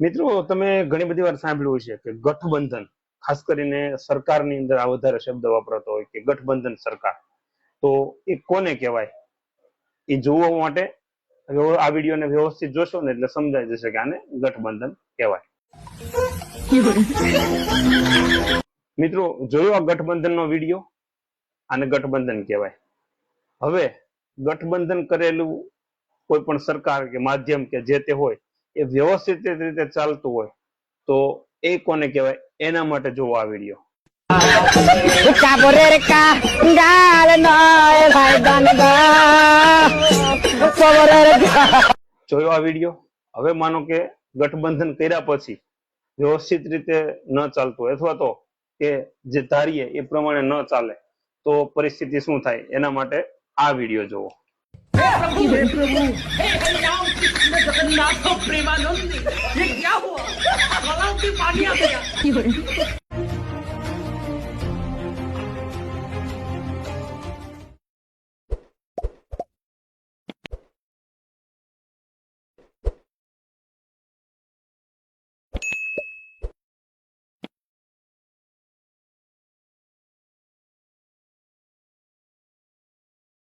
મિત્રો, તમે ઘણી બધી વાર સાંભળ્યું છે કે ગઠબંધન, ખાસ કરીને સરકારની અંદર આ વધારે શબ્દ વાપરતો હોય કે ગઠબંધન સરકાર. તો એ કોને કહેવાય? એ જોવા માટે આ વિડીયોને વ્યવસ્થિત જોશો ને એટલે સમજાઈ જશે કે આને ગઠબંધન કહેવાય. મિત્રો, જોયો આ ગઠબંધનનો વીડિયો? આને ગઠબંધન કહેવાય. હવે ગઠબંધન કરેલું કોઈ પણ સરકાર કે માધ્યમ કે જે તે હોય એ વ્યવસ્થિત રીતે ચાલતું હોય તો એ કોને કહેવાય? એના માટે જોવા આ વીડિયો. જોયો આ વીડિયો? હવે માનો કે ગઠબંધન કર્યા પછી વ્યવસ્થિત રીતે ન ચાલતું હોય અથવા તો કે જે ધારીએ એ પ્રમાણે ન ચાલે તો પરિસ્થિતિ શું થાય? એના માટે આ વીડિયો જોવો. 就发面了呀一会儿